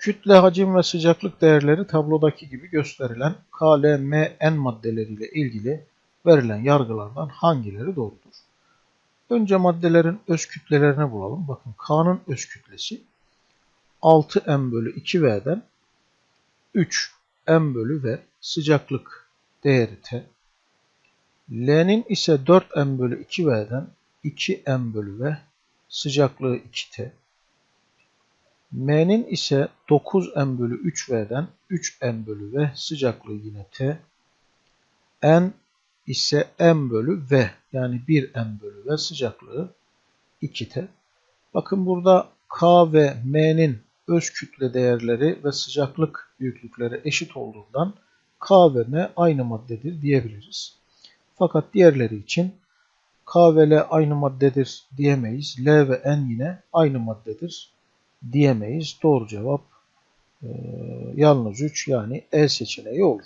Kütle, hacim ve sıcaklık değerleri tablodaki gibi gösterilen K, maddeleriyle ilgili verilen yargılardan hangileri doğrudur? Önce maddelerin öz kütlelerini bulalım. Bakın K'nın öz kütlesi 6m bölü 2V'den 3m bölü V sıcaklık değeri T. L'nin ise 4m bölü 2V'den 2m bölü V sıcaklığı 2T. M'nin ise 9m bölü 3V'den 3m bölü V sıcaklığı yine T. N ise m bölü V yani 1m bölü V sıcaklığı 2T. Bakın burada K ve M'nin öz kütle değerleri ve sıcaklık büyüklükleri eşit olduğundan K ve M aynı maddedir diyebiliriz. Fakat diğerleri için K ve L aynı maddedir diyemeyiz. L ve N yine aynı maddedir diyemeyiz. Doğru cevap e, yalnız 3 yani E seçeneği olur.